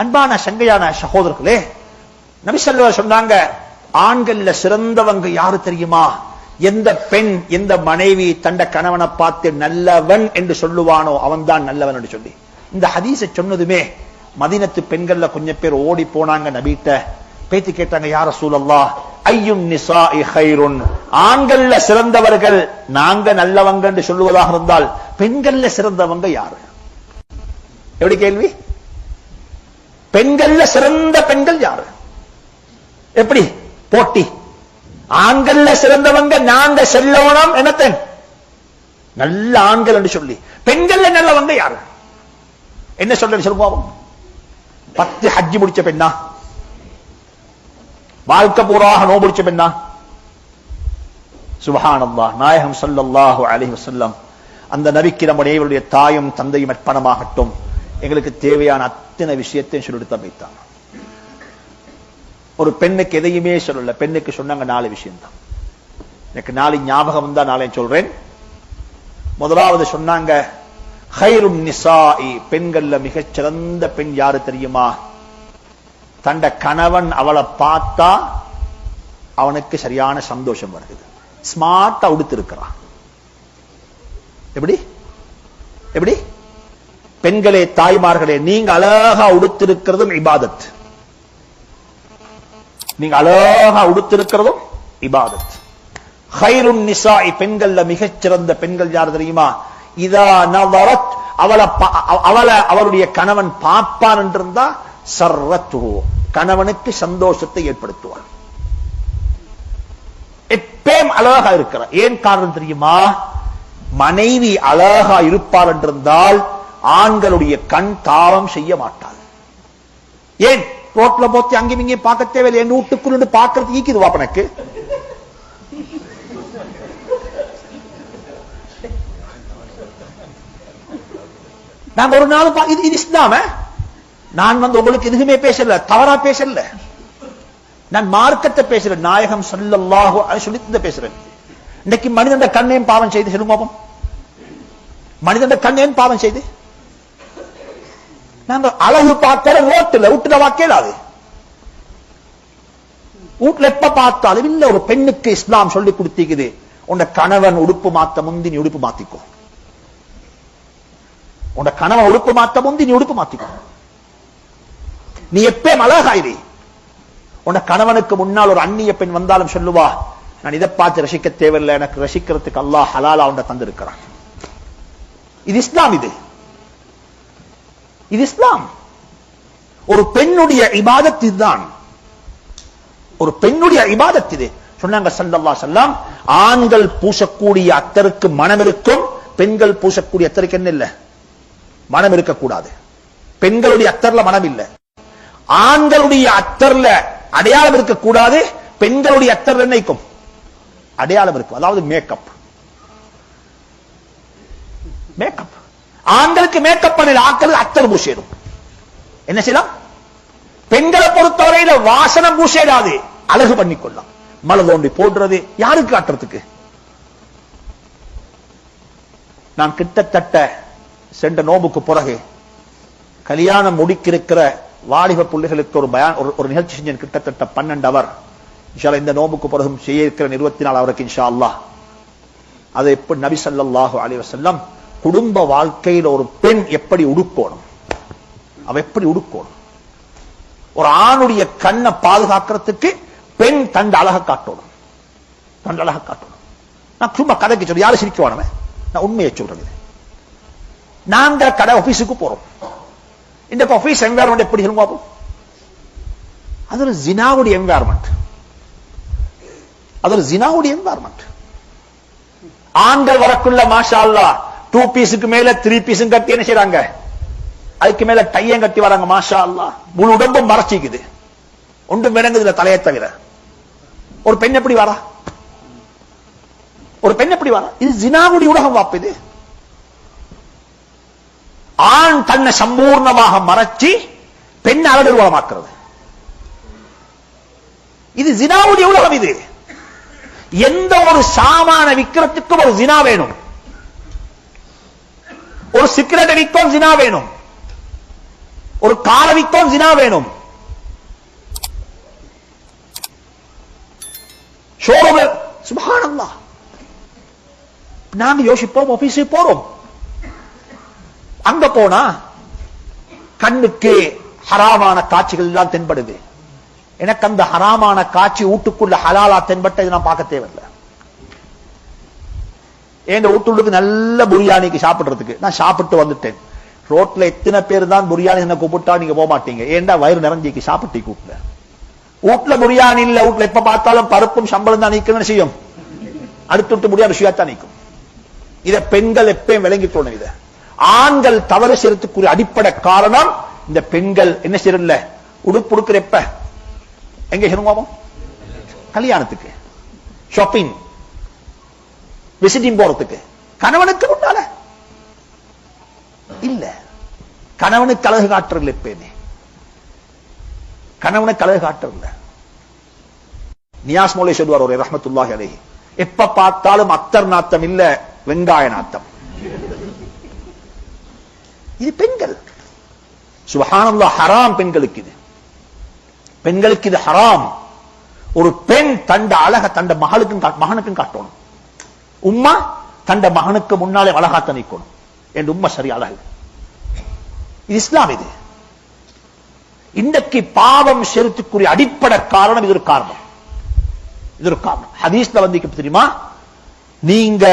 அன்பான சங்கையான சகோதரர்களே நபிசல்ல சொன்னாங்க ஆண்கள்ல சிறந்தவங்க யாரு தெரியுமா? எந்த பெண் எந்த மனைவி தண்ட கணவனை பார்த்து நல்லவன் என்று சொல்லுவானோ அவன்தான் நல்லவன் என்று சொல்லி. இந்த ஹதீச சொன்னதுமே மதினத்து பெண்கள்ல கொஞ்சம் பேர் ஓடி போனாங்க நபிட்ட. பேத்தி கேட்டாங்க யார சூழல்லா ஐயும் நிசா ஹைருன் ஆண்கள்ல சிறந்தவர்கள் நாங்க நல்லவங்க என்று சொல்லுவதாக இருந்தால் பெண்கள்ல சிறந்தவங்க யாரு? எப்படி கேள்வி? பெண்கள்ல சிறந்த பெண்கள் யாரு? எப்படி? போட்டி. ஆண்கள்ல சிறந்தவங்க நாங்க செல்லவனம் என்னத்தன்? நல்ல ஆண்கள் என்று சொல்லி. பெண்கள்ல நல்லவங்க யாரு? என்ன சொல்ற சொல்லுவோம் பத்து ஹஜ்ஜி முடிச்ச பெண்ணா? வாழ்க்கை பூராக நோ முடிச்ச பெண்ணா? சுபஹானல்லாஹ். நாயகம் ஸல்லல்லாஹு அலி வசல்லம் அந்த நபிக்கு நம்முடைய தாயும் தந்தையும் அர்ப்பணமாகட்டும். எங்களுக்கு தேவையான அத்தனை விஷயத்தையும் சொல்லி வைத்தாங்க ஒரு பெண்ணுக்கு எதையுமே சொல்லல. பெண்ணுக்கு சொன்னாங்க நாலு விஷயம்தான். எனக்கு நாளை ஞாபகம் தான் நாளை சொல்றேன். முதலாவது சொன்னாங்க ஹைரும் நிசாஇ. பெண்கள்ல மிகச்சிறந்த பெண் யாரு தெரியுமா? தண்ட கணவன் அவளை பார்த்தா அவனுக்கு சரியான சந்தோஷம் வருது. ஸ்மார்ட்டா உடுத்திருக்கிறான். எப்படி? எப்படி? பெண்களே தாய்மார்களே நீங்க அழகா உடுத்திருக்கிறதும் இபாதத். நீங்க அழகா உடுத்திருக்கிறதும் இபாதத். ஹைருன் நிசாஇ பெண்கள்ல மிகச்சிறந்த பெண்கள் யார் தெரியுமா? இதா நவரத் அவளை அவளை அவருடைய கணவன் பார்ப்பான் என்றிருந்தா சர்ரத்து கணவனுக்கு சந்தோஷத்தை ஏற்படுத்துவார் எப்பயும் அழகா இருக்கிறார். ஏன் காரணம் தெரியுமா? மனைவி அழகா இருப்பார் என்றிருந்தால் ஆண்களுடைய கண் தாவம் செய்ய மாட்டாள். ஏன்? ரோட்ல போத்தி அங்கே இங்கே பார்க்க தேவையில்லை. என் வீட்டுக்குள்ள பார்க்கறது ஈக்குது வாப்பனுக்கு நாங்க ஒரு நாள் இது இஸ்லாம நான் வந்து உங்களுக்கு எதுவுமே பேசல தவறா பேசல. நான் மார்க்கத்தை பேசுறேன் நாயகம் ஸல்லல்லாஹு அலைஹி சொல்லி பேசுறேன். இன்னைக்கு மனிதன் கண்ணையும் பாவம் செய்து சொல்லுங்க மனிதன் கண்ணையும் பாவம் செய்து. நாங்க அழகு பார்க்கிற ஓட்டுல வீட்டுல வாக்கேடாது வீட்டுல எப்ப பார்த்தாலும் இல்ல ஒரு பெண்ணுக்கு இஸ்லாம் சொல்லி கொடுத்திக்குது. உன்ட கணவன் உடுப்பு மாத்த முந்தி நீ உடுப்பு மாத்திக்கோ. உன்ட கணவன் உடுப்பு மாத்த முந்தி நீ உடுப்பு மாத்திக்கோ. நீ எப்பயும் அழகாயிரி உன்ட கணவனுக்கு முன்னால் ஒரு அந்நிய பெண் வந்தாலும் சொல்லுவா நான் இதை பார்த்து ரசிக்க தேவையில்லை. எனக்கு ரசிக்கிறதுக்கு அல்லாஹ் ஹலாலா உண்ட தந்திருக்கிறான். இது இஸ்லாம் இது. இது இஸ்லாம். ஒரு பெண்ணுடைய இபாதத் இதுதான். ஒரு பெண்ணுடைய இபாதத் இது. சொன்னாங்க சல்லல்லா அலைஹி ஆண்கள் பூசக்கூடிய அத்தருக்கு மனம் இருக்கும் பெண்கள் பூசக்கூடிய அத்தருக்கு என்ன இல்ல? மனம் இருக்கக்கூடாது. பெண்களுடைய அத்தர்ல மனம் இல்ல. ஆண்களுடைய அத்தர்ல அடையாளம் இருக்கக்கூடாது பெண்களுடைய அத்தர் என்ன அடையாளம் இருக்கும். அதாவது மேக்கப் மேக்கப் ஆண்களுக்கு மேக்கப் பண்ணல ஆட்கள் அத்தர் பூசிடும். என்ன செய்யலாம்? பெண்களை பொறுத்தவரையில வாசனம் பூசேடாது. அழகு பண்ணிக்கொள்ளலாம். மலை தோண்டி போடுறது யாருக்கு காட்டுறதுக்கு? நான் கிட்டத்தட்ட சென்ற நோம்புக்கு பிறகு கல்யாணம் முடிக்கிருக்கிற வாலிப புள்ளிகளுக்கு ஒரு பயான் ஒரு- நிகழ்ச்சி செஞ்சேன். கிட்டத்தட்ட பன்னெண்டு அவர் இன்ஷால்லா இந்த நோம்புக்கு பிறகும் செய்ய இருக்கிற இருபத்தி நாலு அவருக்கு இன்ஷா அல்லாஹ் அதை எப்படி நபி ஸல்லல்லாஹு அலி வஸல்லம் குடும்ப வாழ்க்கையில ஒரு பெண் எப்படி உடுக்கணும்? அவ எப்படி உடுக்கணும்? ஒரு ஆணுடைய கண்ணை பாதுகாக்கிறதுக்கு பெண் தண்டு அழக காட்டணும். தண்டு அழக காட்டணும். நான் சும்மா கதைக்கு சொல்ல. யாரும் சிரிக்குவானவன் நான் உண்மையை சொல்றேன் நாங்க கடை ஆபீஸுக்கு போறோம். இந்த ஆபீஸ் என்வாரன்மெண்ட் எப்படி சொல்லுங்க பாப்போம் அது ஒரு ஜினாவுடைய என்வாரன்மெண்ட் அது ஒரு ஜினாவுடைய என்வாரன்மெண்ட் ஆண்கள் வரக்குள்ள மாஷா அல்லா டூ பீஸுக்கு மேல த்ரீ பீஸும் கட்டி என்ன செய்யறாங்க அதுக்கு மேல டையம் கட்டி வராங்க மாஷா அல்லா முழு உடம்பும் மறைச்சிக்குது. ஒன்றும் விளங்குதுல தலையை தவிர. ஒரு பெண் எப்படி வரா? ஒரு பெண் எப்படி வரா? இது ஜினாவுடைய உலகம் வாப்பு இது. ஆண் தன்னை சம்பூர்ணமாக மறைச்சி பெண் அழகுருவமாக்குறது இது ஜினாவுடைய உலகம் இது. எந்த ஒரு சாமான விக்கிரத்துக்கும் ஒரு ஜினா வேணும். ஒரு சிகரெட் விற்கும் ஜினா வேணும். ஒரு காலவிக்கும் ஜினா வேணும். ஷோரூம் சுபஹானல்லாஹ். நாங்க யோசிப்போம் ஆபீஸுக்கு போறோம். அங்க போனா கண்ணுக்கு ஹராமான காட்சிகள் எல்லாம் தென்படுது. எனக்கு அந்த ஹராமான காட்சி வீட்டுக்குள்ள ஹலாலா தென்பட்டது நான் பார்க்க தேவையில்லை. எங்க வீட்டுள்ளுக்கு நல்ல பிரியாணிக்கு சாப்பிடுறதுக்கு. நான் சாப்பிட்டு வந்துட்டேன். ரோட்ல எத்தனை பேர் தான் பிரியாணி என்ன கூப்பிட்டா நீங்க போக மாட்டீங்க. ஏன்டா வயிறு நிறைஞ்சிக்கு சாப்பிட்டு கூப்பிட? வீட்டுல பிரியாணி இல்ல வீட்டுல எப்ப பார்த்தாலும் பருப்பும் சம்பளம் தான் நீக்கணும் செய்யும் அடுத்து விட்டு முடியாத விஷயத்தான் நீக்கும். இத பெண்கள் எப்பயும் விளங்கி கொள்ளணும் இத. ஆண்கள் தவறு செய்யறதுக்குரிய அடிப்படை காரணம் இந்த பெண்கள் என்ன செய்யறதில்ல? உடுப்பு உடுக்கிற எப்ப? எங்க செய்யணுமோ கல்யாணத்துக்கு. ஷாப்பிங் விசிட்டிங் போறதுக்கு கணவனுக்கு முன்னால. இல்ல. கணவனுக்கு அழகு காட்டுறதில்ல எப்பயுமே. கணவனுக்கு அழகு காட்டுறதில்ல நியாஸ் மௌலை சொல்வார் ஒரு ரஹமத்துல்லாஹி அலேஹி. எப்ப பார்த்தாலும் அத்தர் நாத்தம் இல்ல வெங்காய நாத்தம். இது பெண்கள். சுபஹானல்லாஹ் ஹராம் பெண்களுக்கு இது. பெண்களுக்கு இது ஹராம். ஒரு பெண் தண்ட அழக தண்ட மகளுக்கும் மகனுக்கும் காட்டணும். உம்மா தண்ட மகனுக்கு முன்னாலே அழகாத்த நிற்கணும். என் உம்மா சரியாக இது இஸ்லாம் இது. இன்றைக்கு பாவம் செலுத்துக்குரிய அடிப்படை காரணம் இது ஒரு காரணம். இது ஒரு காரணம். ஹதீஸ்ல வந்து தெரியுமா? நீங்க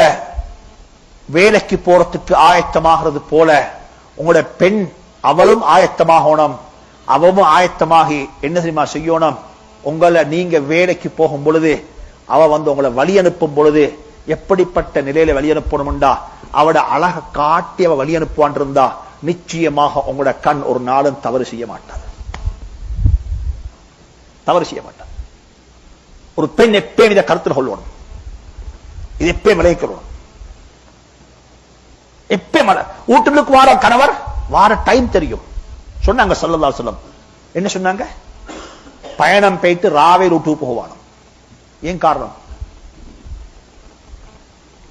வேலைக்கு போறதுக்கு ஆயத்தமாகிறது போல உங்களோட பெண் அவளும் ஆயத்தமாகணும். அவவும் ஆயத்தமாகி என்ன தெரியுமா செய்யணும்? உங்களை நீங்க வேலைக்கு போகும் பொழுது அவ வந்து உங்களை வழி அனுப்பும் பொழுது எப்படிப்பட்ட நிலையில வழி அனுப்பணும்டா அவட அழக காட்டி அவ வழி அனுப்புவான் இருந்தா நிச்சயமாக உங்களோட கண் ஒரு நாளும் தவறு செய்ய மாட்டார் தவறு செய்ய மாட்டார் ஒரு பெண் எப்பயும் இதை கருத்தில் கொள்ளணும். இது எப்பயும் விளைவிக்கணும் எப்பயும் வீட்டுக்கு வார கணவர் வார டைம் தெரியும். சொன்னாங்க சொல்லலா சொல்லம் என்ன சொன்னாங்க? பயணம் போயிட்டு ராவே ரூட்டு போவானோ ஏன் காரணம்?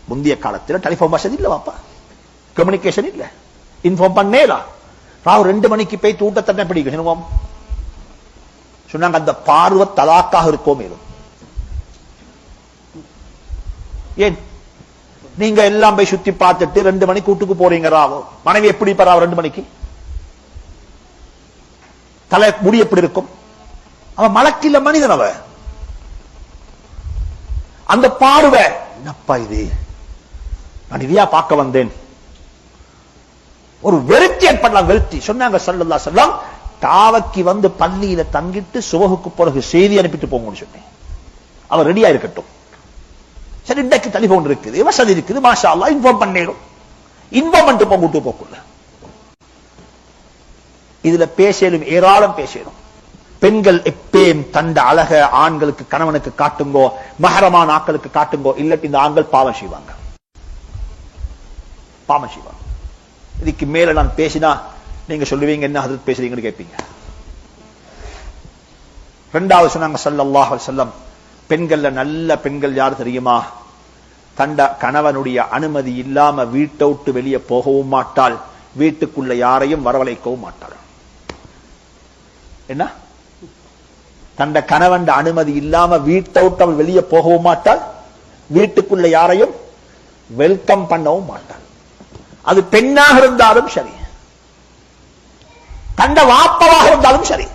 முந்தைய காலத்தில் டெலிபோன் வசதி இல்ல வாப்பா கம்யூனிகேஷன் இல்ல. இன்ஃபார்ம் பண்ணேலா. ராவு ரெண்டு மணிக்கு போய் தூட்டத்தன்னை பிடிக்கும்? சொன்னாங்க அந்த பார்வை தலாக்காக இருக்கோ மேலும். ஏன்? நீங்க எல்லாம் போய் சுத்தி பார்த்துட்டு ரெண்டு மணிக்கு கூட்டுக்கு போறீங்க ராவோ. மனைவி எப்படி இப்ப ரெண்டு மணிக்கு? தலை முடி எப்படி இருக்கும்? அவன் மலக்கில்ல மனிதன் அவ. அந்த பார்வை என்னப்பா இது? நான் இதையா பார்க்க வந்தேன். ஒரு வெறுத்தி ஏற்படலாம் வெறுத்தி. சொன்னாங்க சல்லல்லா சொல்லலாம் தாவக்கி வந்து பள்ளியில தங்கிட்டு சுபகுக்கு பிறகு செய்தி அனுப்பிட்டு போங்கன்னு சொன்னேன். அவர் ரெடியா இருக்கட்டும். சரி இன்றைக்கு டெலிபோன் இருக்குது வசதி இருக்குது மாஷா அல்லா இன்ஃபார்ம் பண்ணிடும். இன்ஃபார்ம் பண்ணிட்டு போங்க விட்டு போக்குள்ள. இதுல பேசலும் ஏராளம் பேசலும். பெண்கள் எப்பேம் தண்ட அழக ஆண்களுக்கு கணவனுக்கு காட்டுங்கோ மகரமான ஆட்களுக்கு காட்டுங்கோ இல்லாட்டி இந்த ஆண்கள் பாவம் செய்வாங்க. பாவம் இதுக்கு மேல நான் பேசினா நீங்க சொல்லுவீங்க என்ன ஹதரத் பேசுறீங்கன்னு கேட்பீங்க. ரெண்டாவது சொன்னாங்க சல்லாஹ் செல்லம் பெண்கள்ல நல்ல பெண்கள் யார் தெரியுமா? தண்ட கணவனுடைய அனுமதி இல்லாம வீட்டை விட்டு வெளியே போகவும் மாட்டாள் வீட்டுக்குள்ள யாரையும் வரவழைக்கவும் மாட்டாள். என்ன? தண்ட கணவன் அனுமதி இல்லாம வீட்டை விட்டு அவள் வெளியே போகவும் மாட்டாள் வீட்டுக்குள்ள யாரையும் வெல்கம் பண்ணவும் மாட்டாள். அது பெண்ணாக இருந்தாலும் சரி. கண்ட வாப்பாவாக இருந்தாலும் சரி.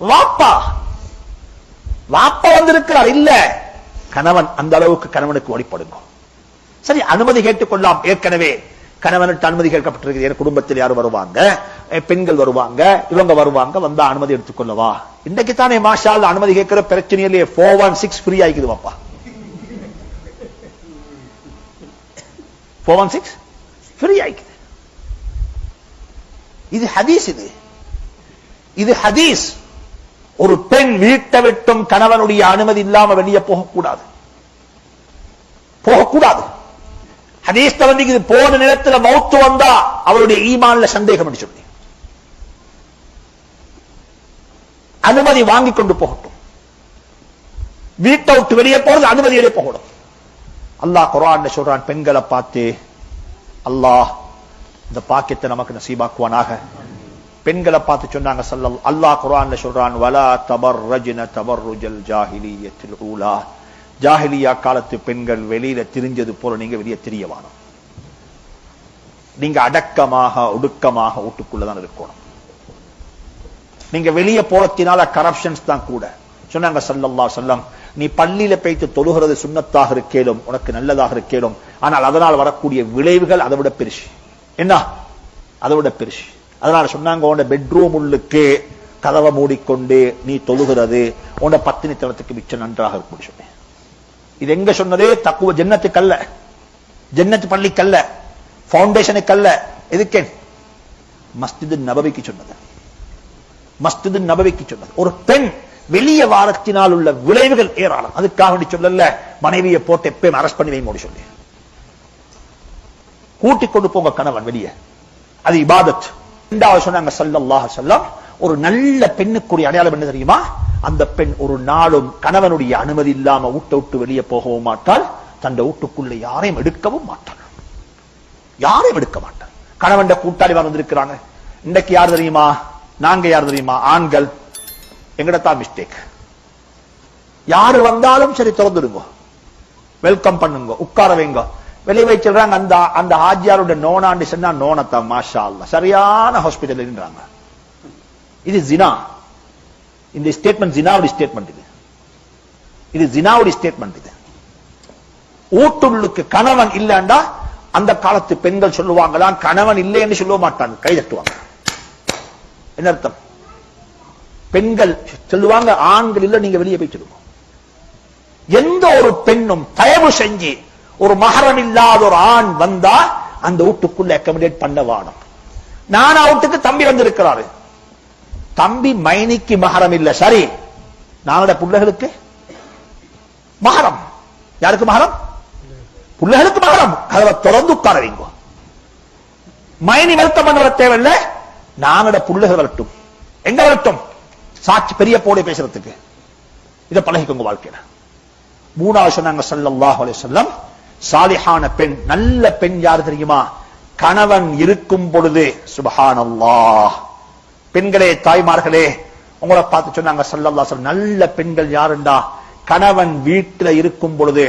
வாப்பா. வாப்பா வந்திருக்கிறார். இல்ல. கணவன் அந்த அளவுக்கு கணவனுக்கு வழிபடுங்க. சரி அனுமதி கேட்டுக்கொள்ளலாம். ஏற்கனவே கணவனுக்கு அனுமதி கேட்கப்பட்டிருக்கிறது என் குடும்பத்தில் யாரும் வருவாங்க? பெண்கள் வருவாங்க? இவங்க வருவாங்க. வந்தா அனுமதி எடுத்துக்கொள்ளவா? இன்றைக்கு தானே மாஷால் அனுமதி கேட்கிற பிரச்சனையிலேயே ஃபோர் ஒன் சிக்ஸ் ஃப்ரீ ஆகிக்குது வாப்பா. ஃபோர் ஒன் சிக்ஸ் ஃப்ரீ ஆயிக்குது இது ஹதீஸ் இது. இது ஹதீஸ். ஒரு பெண் வீட்டை விட்டும் கணவனுடைய அனுமதி இல்லாம வெளியே போகக்கூடாது. போகக்கூடாது. ஹதீஸ்ல வந்து இது போன நேரத்துல மௌத்து வந்தா அவருடைய ஈமான்ல சந்தேகம் என்று சொல்லி. அனுமதி வாங்கி கொண்டு போகட்டும். வீட்டை விட்டு வெளியே போறது அனுமதியிலே போகணும். அல்லாஹ் குரான் சொல்றான் பெண்களை பார்த்து அல்லாஹ் இந்த பாக்கியத்தை நமக்கு நசீபாக்குவானாக. பெண்களை பார்த்து சொன்னாங்க சல்லல் அல்லாஹ் குர்ஆன்ல சொல்றான் வலா தபர்ரஜ்ன தபர்ருஜல் ஜாஹிலியத்தில் ஊலா. ஜாஹிலியா காலத்து பெண்கள் வெளியில திரிஞ்சது போல நீங்க வெளியே தெரியவானோ நீங்க அடக்கமாக ஒடுக்கமாக வீட்டுக்குள்ளதான் இருக்கணும். நீங்க வெளியே போறத்தினால கரப்ஷன்ஸ் தான் கூட. சொன்னாங்க சல்லல்லா சொல்லம் நீ பள்ளியில பேய்த்து தொழுகிறது சுண்ணத்தாக இருக்கேலும் உனக்கு நல்லதாக இருக்கேலும் ஆனால் அதனால் வரக்கூடிய விளைவுகள் அதை விட பெருசு. என்ன? அதை விட பெருசு. அதனால சொன்னாங்க உன்னோட பெட்ரூம் உள்ளுக்கு கதவை மூடிக்கொண்டு நீ தொழுகிறது உன்னோட பத்தினித்தனத்துக்கு மிச்சம் நன்றாக இருக்கும் சொன்னேன். இது எங்க சொன்னதே? தக்குவ ஜன்னத்துக்கு அல்ல ஜன்னத்து பள்ளிக்கல்ல. ஃபவுண்டேஷனுக்கு அல்ல எதுக்கே? மஸ்திது நபவிக்கு சொன்னது. மஸ்திது நபவிக்கு சொன்னது. ஒரு பெண் வெளிய வாரத்தினால் உள்ள விளைவுகள் ஏராளம். அதுக்காக வேண்டி சொல்லல மனைவியை போட்டு எப்பயும் அரெஸ்ட் பண்ணி வைங்க சொல்லி கூட்டிக் கொண்டு போங்க கணவன் வெளியே. அது இபாதத். இரண்டாவது சொன்னாங்க சல்லல்லாஹ் அலைஹி ஒரு நல்ல பெண்ணுக்குரிய அடையாளம் என்ன தெரியுமா? அந்த பெண் ஒரு நாளும் கணவனுடைய அனுமதி இல்லாம ஊட்ட விட்டு வெளியே போகவும் மாட்டாள். தன் வீட்டுக்குள்ள யாரையும் எடுக்கவும் மாட்டாள். யாரையும் எடுக்க மாட்டாள். கணவன் கூட்டாளி வந்திருக்கிறாங்க. இன்னைக்கு யார் தெரியுமா? நாங்க யார் தெரியுமா? ஆண்கள். எங்கடத்தான் மிஸ்டேக் யாரு வந்தாலும் சரி திறந்துடுங்க. வெல்கம் பண்ணுங்க உட்கார வைங்க. வெளியே போய் அந்த அந்த ஆஜியாரோட நோனாண்டு சொன்னா நோனத்தான் மாஷா அல்ல சரியான ஹாஸ்பிட்டல் இது ஜினா. இந்த ஸ்டேட்மெண்ட் ஜினாவுடைய ஸ்டேட்மெண்ட் இது. இது ஜினாவுடைய ஸ்டேட்மெண்ட் இது. ஊட்டுள்ளுக்கு கணவன் இல்லைண்டா அந்த காலத்து பெண்கள் சொல்லுவாங்களாம் கணவன் இல்லைன்னு சொல்ல மாட்டாங்க கை தட்டுவாங்க. என்ன அர்த்தம்? பெண்கள் சொல்லுவாங்க ஆண்கள் இல்ல நீங்க வெளியே போய் எந்த ஒரு பெண்ணும் தயவு செஞ்சு ஒரு மகரம் இல்லாத ஒரு ஆண் வந்தா அந்த வீட்டுக்குள்ள அக்கமடேட் பண்ண வாடும் நான் வீட்டுக்கு தம்பி வந்திருக்கிறாரு. தம்பி மைனிக்கு மகரம் இல்ல சரி. நானோட பிள்ளைகளுக்கு மகரம். யாருக்கு மகரம்? பிள்ளைகளுக்கு மகரம். அதை தொடர்ந்து உட்காரவீங்க. மைனி வெல்கம் பண்ண தேவையில்லை. தேவையில்ல பிள்ளைகள் வரட்டும். எங்க வரட்டும்? சாட்சி பெரிய போடை பேசுறதுக்கு. இதை பழகிக்கோங்க வாழ்க்கையில. மூணாவது சொன்னாங்க சல்லாஹ் அலைஹி சாலிஹான பெண் நல்ல பெண் யார் தெரியுமா? கணவன் இருக்கும் பொழுது சுபஹானல்லாஹ். பெண்களே தாய்மார்களே உங்களை பார்த்து சொன்னாங்க சல்லல்லா சொல்ல நல்ல பெண்கள் யாருண்டா? கணவன் வீட்டில் இருக்கும் பொழுது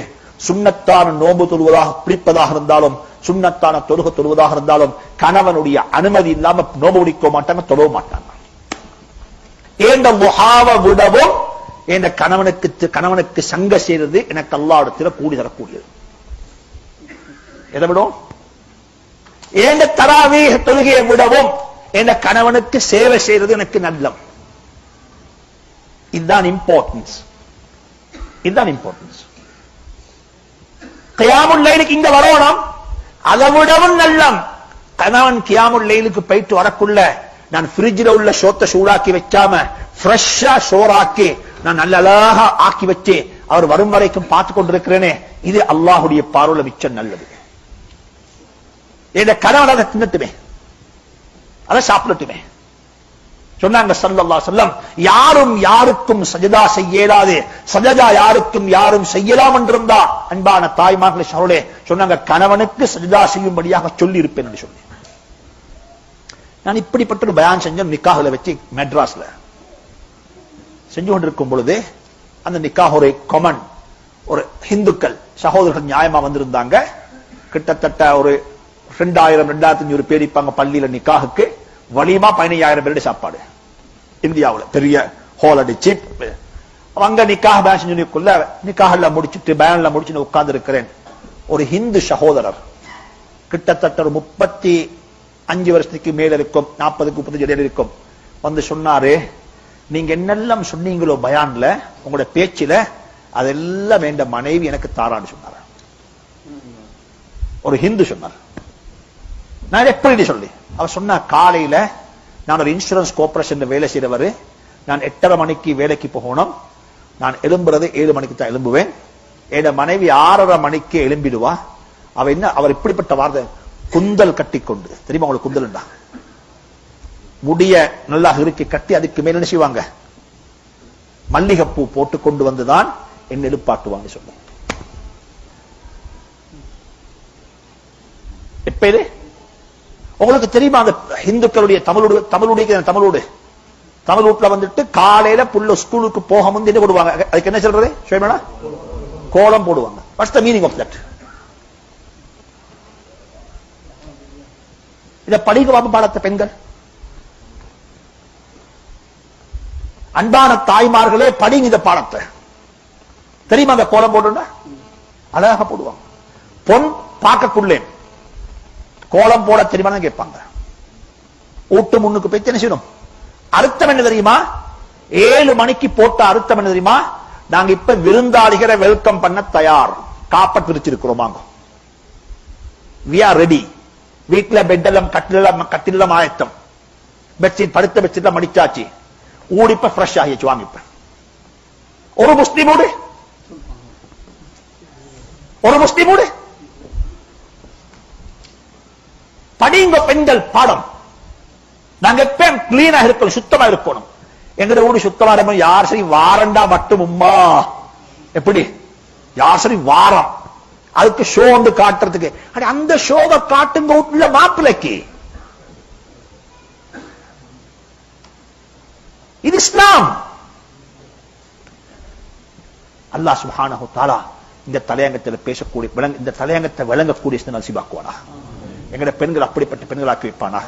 சுண்ணத்தான நோன்பு தொழுவதாக பிடிப்பதாக இருந்தாலும் சுண்ணத்தான தொழுக தொழுவதாக இருந்தாலும் கணவனுடைய அனுமதி இல்லாம நோன்பு பிடிக்க மாட்டாங்க தொழவ மாட்டாங்க. ஏண்ட முகாவ விடவும் என் கணவனுக்கு கணவனுக்கு சங்க செய்யறது எனக்கு அல்லாடத்துல கூடி தரக்கூடியது. எதை விடும் ஏண்ட தராவே தொழுகையை விடவும் என் கணவனுக்கு சேவை செய்யறது எனக்கு நல்லம். இதுதான் இம்பார்ட்டன்ஸ் இதுதான் இம்பார்ட்டன்ஸ் கியாமுல் லைலுக்கு இங்க வரணும். அதை விடவும் நல்லம். கணவன் கியாமுல் லைலுக்கு போயிட்டு வரக்குள்ள நான் பிரிட்ஜில் உள்ள சோத்தை சூடாக்கி வைக்காம ஃப்ரெஷ்ஷா சோறாக்கி நான் நல்ல அழகா ஆக்கி வச்சு அவர் வரும் வரைக்கும் பார்த்து கொண்டிருக்கிறேனே இது அல்லாஹுடைய பார்வையில மிச்சம் நல்லது. என் கணவன் அதை தின்னட்டுமே. அதை சாப்பிடட்டுமே. சொன்னாங்க ஸல்லல்லாஹு அலைஹி யாரும் யாருக்கும் சஜதா செய்யலாது சஜதா யாருக்கும் யாரும் செய்யலாம் என்றிருந்தா அன்பான தாய்மார்களை சொன்னாங்க கணவனுக்கு சஜதா செய்யும்படியாக சொல்லி இருப்பேன் என்று சொல்லி நான் இப்படிப்பட்ட ஒரு பயான் செஞ்சேன் நிக்காகுல வச்சு மெட்ராஸ்ல. செஞ்சு கொண்டிருக்கும் பொழுது அந்த நிக்காஹ் ஒரு கொமன் ஒரு ஹிந்துக்கள் சகோதரர்கள் நியாயமா வந்திருந்தாங்க. கிட்டத்தட்ட ஒரு ரெண்டாயிரம் ரெண்டாயிரத்தி அஞ்சூறு பேர் இருப்பாங்க பள்ளியில நிக்காகுக்கு வலியமா பதினையாயிரம் பேருடைய சாப்பாடு. இந்தியாவுல பெரிய ஹோல் அடிச்சு. அங்க நிக்காக பேன் செஞ்சுக்குள்ள நிக்காகல முடிச்சுட்டு பேன்ல முடிச்சுட்டு உட்கார்ந்து இருக்கிறேன் ஒரு ஹிந்து சகோதரர் கிட்டத்தட்ட ஒரு முப்பத்தி அஞ்சு வருஷத்துக்கு மேல இருக்கும் நாற்பதுக்கு முப்பத்தஞ்சு இடையில இருக்கும். வந்து சொன்னாரு நீங்க என்னெல்லாம் சொன்னீங்களோ பயான்ல உங்களோட பேச்சுல அதெல்லாம் வேண்ட மனைவி எனக்கு தாரான்னு சொன்னார். ஒரு ஹிந்து சொன்னார். நான் எப்படி சொல்லி? அவர் சொன்ன காலையில நான் ஒரு இன்சூரன்ஸ் கோஆபரேஷன் வேலை செய்யறவர் நான் எட்டரை மணிக்கு வேலைக்கு போகணும். நான் எழும்புறது ஏழு மணிக்கு தான் எழும்புவேன். என் மனைவி ஆறரை மணிக்கு எழும்பிடுவா. அவ என்ன அவர் இப்படிப்பட்ட வார்த்தை குந்தல் கட்டி கொண்டு. தெரியுமா உங்களுக்கு குந்தல்ண்டா முடிய நல்லா இறுக்கி கட்டி அதுக்கு மேல என்ன செய்வாங்க? மல்லிகைப்பூ போட்டு கொண்டு வந்துதான் என்ன எழுப்பாட்டுவாங்க சொல்ல எப்ப இது? உங்களுக்கு தெரியுமா அந்த இந்துக்களுடைய தமிழோடு தமிழுடைய தமிழோடு? தமிழ் வீட்டுல வந்துட்டு காலையில புள்ள ஸ்கூலுக்கு போக முந்தி என்ன போடுவாங்க? அதுக்கு என்ன சொல்றது? கோலம் போடுவாங்க. What's the meaning of that இத படிக்க வாப்ப பாடத்த பெண்கள். அன்பான தாய்மார்களே படிங்க இந்த பாடத்தை. தெரியுமா அந்த கோலம் போடுன்னா அழகாக போடுவாங்க. பொன் பார்க்கக்குள்ளே. கோலம் போட தெரியுமா கேட்பாங்க. ஊட்டு முன்னுக்கு போய் என்ன செய்யணும்? அர்த்தம் என்ன தெரியுமா? ஏழு மணிக்கு போட்ட அர்த்தம் என்ன தெரியுமா? நாங்க இப்ப விருந்தாளிகளை வெல்கம் பண்ண தயார். காப்பட் விரிச்சிருக்கிறோம் வாங்க. வி ஆர் ரெடி வீட்டுல பெட்டெல்லாம் எல்லாம் கட்டில ஆயத்தம். பெட்ஷீட் படுத்த பெட்ஷீட்ல மடிச்சாச்சு. ஊடிப்ப ஃப்ரெஷ் ஆகிச்சு வாங்க இப்ப ஒரு முஸ்லீமோடு? ஒரு முஸ்லீமோடு? படிங்க பெண்கள் பாடம். நாங்க எப்பயும் கிளீனா இருக்கணும் சுத்தமா இருக்கணும். எங்கட ஊடு சுத்தமா இருக்கணும். யார் சரி வாரண்டா மட்டும் உம்மா. எப்படி? யார் சரி வாரம்? அதுக்கு ஷோ வந்து காட்டுறதுக்கு. அந்த ஷோவை காட்டுங்க உள்ள மாப்பிளைக்கு இது இஸ்லாம். அல்லாஹ் சுப்ஹானஹு தஆலா இந்த தலையங்கத்தில் பேசக்கூடிய இந்த தலையங்கத்தை விளங்கக்கூடிய நல்சிபாக்குவானா எங்கட பெண்கள் அப்படிப்பட்ட பெண்களாக்கி வைப்பானா?